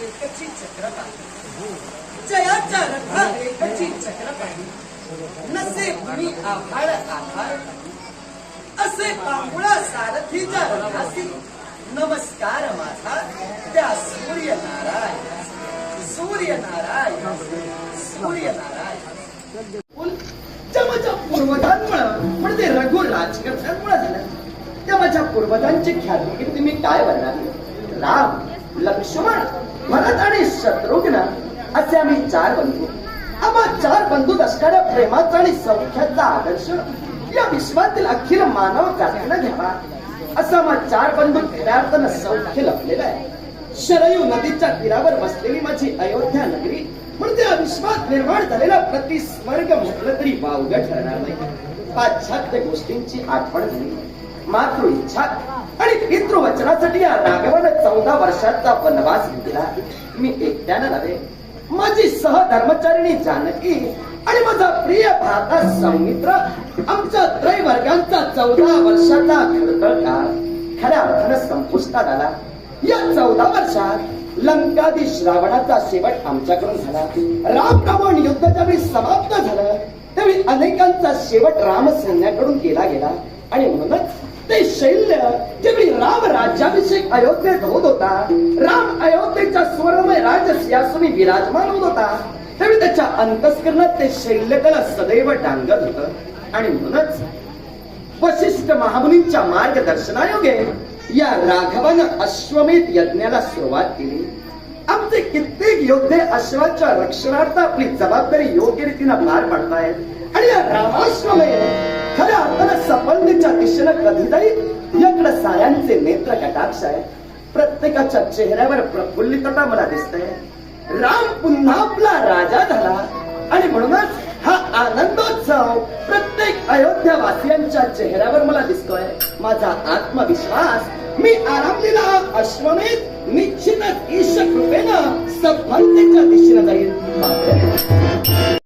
एकची चक्र पाहिली जयाच्या एकची चक्र नसे भूमी आभाळ आभाळ असे पांगुळा सारथीच्या रथासी नमस्कार माझा त्या सूर्य नारायण सूर्य नारायण सूर्य नारायण त्या माझ्या पूर्वजांमुळं म्हणजे रघु राजकर्त्यांमुळे झालं त्या माझ्या पूर्वजांची ख्याती तुम्ही काय बनणार राम लक्ष्मण भरत आणि शत्रुघ्न असे आम्ही चार बंधू. आम्हा चार बंधूत असणाऱ्या प्रेमाचा आणि सौख्याचा आदर्श. या विश्वातील अखिल मानव जातीनं घ्यावा. असा आम्हा चार बंधू खऱ्या अर्थानं सौख्य लपलेलं आहे. शरयू नदीच्या तीरावर बसलेली माझी अयोध्या नगरी म्हणजे या विश्वात निर्माण झालेला प्रतिस्वर्ग म्हटलं तरी वावग ठरणार नाही. पाश्चात्य गोष्टींची आठवण झाली मातृ इच्छा आणि पितृवचनासाठी या राघवानं चौदा वर्षाचा वनवास घेतला. मी एकट्यानं नव्हे माझी सहधर्मचारिणी जानकी आणि माझा प्रिय भारता सौमित्र आमच्या त्रैवर्गांचा चौदा वर्षाचा खडतर काळ खऱ्या अर्थानं संपुष्टात आला. या चौदा वर्षात लंकाधीश रावणाचा शेवट आमच्याकडून झाला. राम रावण युद्ध ज्यावेळी समाप्त झालं त्यावेळी अनेकांचा शेवट राम सैन्याकडून केला गेला. आणि म्हणूनच शैल्य ज्यावेळी राम राज्याभिषेक अयोध्येत होत होता. राम अयोध्येच्या स्वर्णमय राजसिंहासनी विराजमान होत होता. त्यावेळी त्याच्या अंतस्करणात ते शैल्य त्याला सदैव डांगत होत. आणि म्हणूनच वशिष्ठ महामुनींच्या मार्गदर्शनायोगे या राघवानं अश्वमेध यज्ञाला सुरुवात केली. आमचे कित्येक योद्धे अश्वाच्या रक्षणार्थ आपली जबाबदारी योग्य रीतीनं पार पाडतायत. आणि या रामाश्वमेध खऱ्या अर्थानं सफलतेच्या दिशेनं कधी जाईल? याकडे साऱ्यांचे नेत्र कटाक्ष आहे प्रत्येकाच्या चेहऱ्यावर प्रफुल्लितता मला दिसते. राम पुन्हा आपला राजा झाला. आणि म्हणूनच हा आनंदोत्सव प्रत्येक अयोध्या वासियांच्या चेहऱ्यावर मला दिसतोय. माझा आत्मविश्वास मी आरामलेला अश्वमेध निश्चितच ईश कृपेनं सफलतेच्या दिशेनं जाईल.